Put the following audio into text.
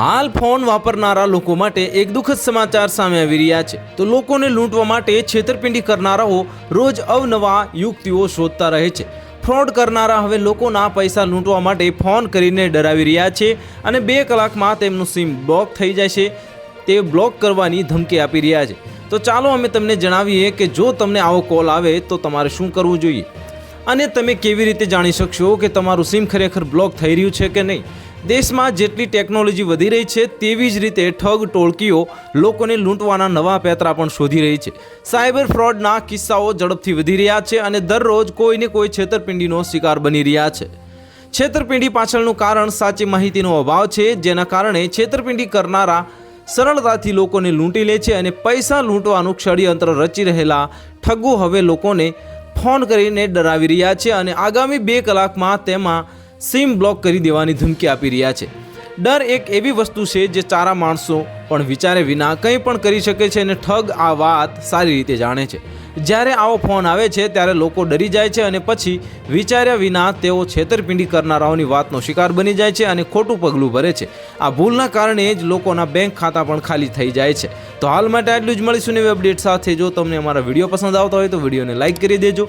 હાલ ફોન વાપરનારા લોકો માટે એક દુઃખદ સમાચાર સામે આવી રહ્યા છે. તો લોકોને લૂંટવા માટે છેતરપિંડી કરનારાઓ રોજ અવનવા યુક્તિઓ શોધતા રહે છે. ફ્રોડ કરનારા હવે લોકોના પૈસા લૂંટવા માટે ફોન કરીને ડરાવી રહ્યા છે અને બે કલાકમાં તેમનું સિમ બ્લોક થઈ જાય છે. તે બ્લોક કરવાની ધમકી આપી રહ્યા છે. તો ચાલો અમે તમને જણાવીએ કે જો તમને આવો કોલ આવે તો તમારે શું કરવું જોઈએ? અને તમે કેવી રીતે જાણી શકશો કે તમારું સિમ ખરેખર બ્લોક થઈ રહ્યું છે કે નહીં? દેશમાં જેટલી ટેકનોલોજી વધી રહી છે, તેવી જ રીતે ઠગ ટોળકીઓ લોકોને લૂંટવાના નવા પેતરા પણ શોધી રહી છે. સાયબર ફ્રોડના કિસ્સાઓ ઝડપથી વધી રહ્યા છે અને દરરોજ કોઈને કોઈ છેતરપિંડીનો શિકાર બની રહ્યા છે. છેતરપિંડી પાછળનું કારણ સાચી માહિતીનો અભાવ છે, જેના કારણે છેતરપિંડી કરનારા સરળતાથી લોકોને લૂંટી લે છે અને પૈસા લૂંટવાનું ષડયંત્ર રચી રહેલા ઠગો હવે લોકોને ફોન કરીને ડરાવી રહ્યા છે અને આગામી બે કલાકમાં તેમાં સિમ બ્લોક કરી દેવાની ધમકી આપી રહ્યા છે. ડર એક એવી વસ્તુ છે જે ચારા માણસો પણ વિચારે વિના કંઈ પણ કરી શકે છે અને ઠગ આ વાત સારી રીતે જાણે છે. જ્યારે આવો ફોન આવે છે ત્યારે લોકો ડરી જાય છે અને પછી વિચાર્યા વિના તેઓ છેતરપિંડી કરનારાઓની વાતનો શિકાર બની જાય છે અને ખોટું પગલું ભરે છે. આ ભૂલના કારણે જ લોકોના બેંક ખાતા પણ ખાલી થઈ જાય છે. તો હાલ માટે આટલું જ મળીશું નવી અપડેટ સાથે. જો તમને અમારા વીડિયો પસંદ આવતા હોય તો વિડીયોને લાઇક કરી દેજો.